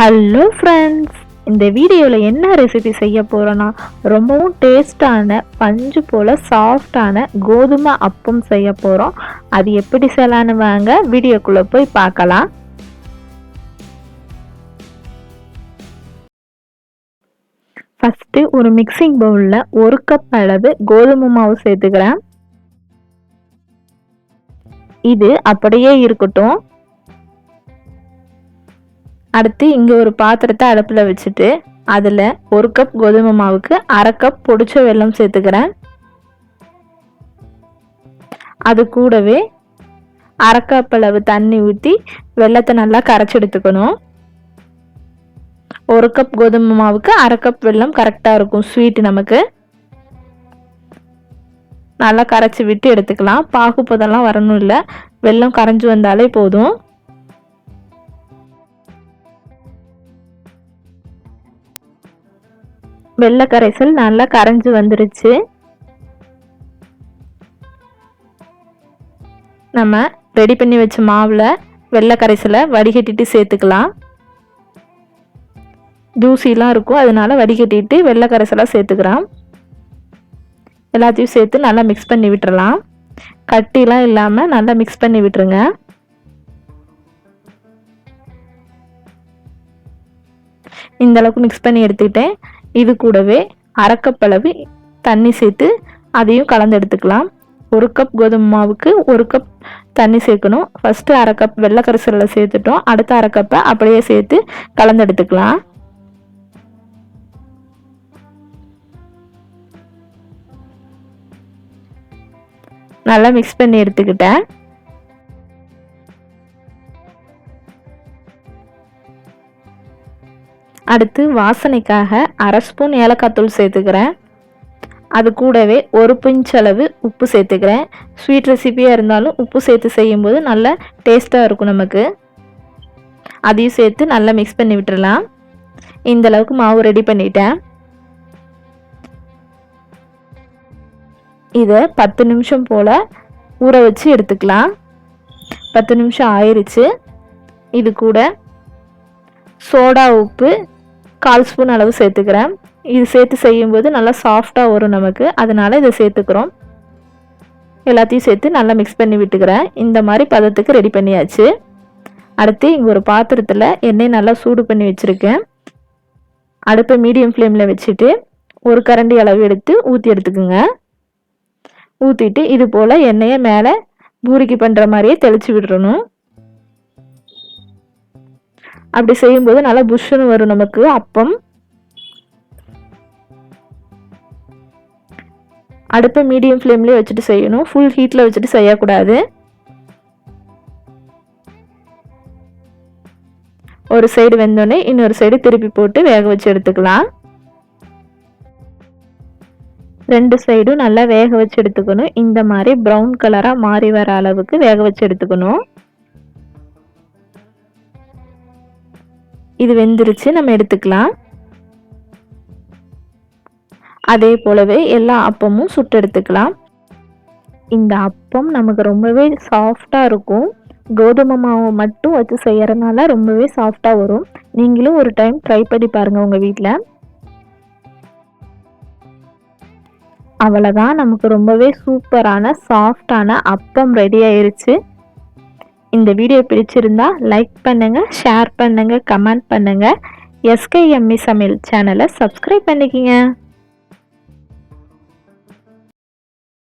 Hello friends இந்த வீடியோவில் என்ன ரெசிபி செய்ய போகிறோன்னா ரொம்பவும் டேஸ்டான பஞ்சு போல் சாஃப்டான கோதுமை அப்பம் செய்ய போகிறோம் அது எப்படி செய்யலான்னு வாங்க வீடியோக்குள்ளே போய் பார்க்கலாம். ஃபஸ்ட்டு ஒரு மிக்சிங் பவுலில் ஒரு கப் அளவு கோதுமை மாவு சேர்த்துக்கிறேன். இது அப்படியே இருக்கட்டும். அடுத்து இங்கே ஒரு பாத்திரத்தை அடுப்பில் வச்சுட்டு அதில் ஒரு கப் கோதுமை மாவுக்கு அரை கப் பொடிச்ச வெல்லம் சேர்த்துக்கிறேன். அது கூடவே அரை கப் அளவு தண்ணி ஊற்றி வெள்ளத்தை நல்லா கரைச்சி எடுத்துக்கணும். ஒரு கப் கோதுமை மாவுக்கு அரை கப் வெல்லம் கரெக்டாக இருக்கும் ஸ்வீட் நமக்கு. நல்லா கரைச்சி விட்டு எடுத்துக்கலாம். பாகுப்பதெல்லாம் வரணும் இல்லை. வெல்லம் கரைஞ்சி வந்தாலே போதும். வெள்ளை கரைசல் நல்லா கரைஞ்சி வந்துருச்சு. நம்ம ரெடி பண்ணி வச்ச மாவில் வெள்ளை கரைசலை வடிகட்டிட்டு சேர்த்துக்கலாம். தூசிலாம் இருக்கும் அதனால வடிகட்டிட்டு வெள்ளை கரைசலாக சேர்த்துக்கிறோம் எல்லாத்தையும் சேர்த்து நல்லா மிக்ஸ் பண்ணி விட்டுறலாம். கட்டிலாம் இல்லாமல் நல்லா மிக்ஸ் பண்ணி விட்டுருங்க. இந்த அளவுக்கு மிக்ஸ் பண்ணி எடுத்துக்கிட்டேன். இது கூடவே அரைக்கப்பளவு தண்ணி சேர்த்து அதையும் கலந்து எடுத்துக்கலாம். ஒரு கப் கோதுமை மாவுக்கு ஒரு கப் தண்ணி சேர்க்கணும். ஃபஸ்ட்டு அரை கப் வெள்ளை கரிசலில் சேர்த்துட்டோம். அடுத்த அரை கப்பை அப்படியே சேர்த்து கலந்து எடுத்துக்கலாம். நல்லா மிக்ஸ் பண்ணி எடுத்துக்கிட்டேன். அடுத்து வாசனைக்காக அரை ஸ்பூன் ஏலக்காய் தூள் சேர்த்துக்கிறேன். அது கூடவே ஒரு பிஞ்ச் அளவு உப்பு சேர்த்துக்கிறேன். ஸ்வீட் ரெசிபியாக இருந்தாலும் உப்பு சேர்த்து செய்யும்போது நல்லா டேஸ்ட்டாக இருக்கும் நமக்கு. அதையும் சேர்த்து நல்லா மிக்ஸ் பண்ணி விட்டுடலாம் இந்த அளவுக்கு மாவு ரெடி பண்ணிட்டேன். இதை பத்து நிமிஷம் போல் ஊற வச்சு எடுத்துக்கலாம். பத்து நிமிஷம் ஆயிடுச்சு இது கூட சோடா உப்பு கால் ஸ்பூன் அளவு சேர்த்துக்கிறேன். இது சேர்த்து செய்யும்போது நல்லா சாஃப்டாக வரும் நமக்கு. அதனால் இதை சேர்த்துக்கிறோம். எல்லாத்தையும் சேர்த்து நல்லா மிக்ஸ் பண்ணி விட்டுக்கிறேன். இந்த மாதிரி பதத்துக்கு ரெடி பண்ணியாச்சு. அடுத்து இங்கே ஒரு பாத்திரத்தில் எண்ணெய் நல்லா சூடு பண்ணி வச்சுருக்கேன். அடுப்பை மீடியம் ஃப்ளேமில் வச்சுட்டு ஒரு கரண்டி அளவு எடுத்து ஊற்றி எடுத்துக்குங்க. ஊற்றிட்டு இது போல் எண்ணெயை மேலே பூரிக்கு பண்ணுற மாதிரியே தெளித்து விடணும் அப்படி செய்யும்போது நல்லா புஷ்ஷுன்னு வரும் நமக்கு. அப்பம். அடுப்பை மீடியம் ஃப்ளேம்லேயே வச்சுட்டு செய்யணும். ஃபுல் ஹீட்டில் வச்சுட்டு செய்யக்கூடாது. ஒரு சைடு வெந்தோடனே இன்னொரு சைடு திருப்பி போட்டு வேக வச்சு எடுத்துக்கலாம். ரெண்டு சைடும் நல்லா வேக வச்சு எடுத்துக்கணும். இந்த மாதிரி ப்ரௌன் கலராக மாறி வர அளவுக்கு வேக வச்சு எடுத்துக்கணும். இது வெந்துருச்சு நம்ம எடுத்துக்கலாம். அதே போலவே எல்லா அப்பமும் சுட்டு எடுத்துக்கலாம். இந்த அப்பம் நமக்கு ரொம்பவே சாஃப்டாக இருக்கும். கோதுமை மாவு மட்டும் வச்சு செய்கிறனால ரொம்பவே சாஃப்டாக வரும். நீங்களும் ஒரு டைம் ட்ரை பண்ணி பாருங்கள் உங்கள் வீட்டில் அவ்வளோதான் நமக்கு ரொம்பவே சூப்பரான சாஃப்டான அப்பம் ரெடி ஆயிருச்சு. இந்த வீடியோ பிடிச்சிருந்தா லைக் பண்ணுங்கள் ஷேர் பண்ணுங்கள் கமெண்ட் பண்ணுங்கள் எஸ்கேஎம்இ சமையல் சேனலை சப்ஸ்கிரைப் பண்ணிக்கிங்க.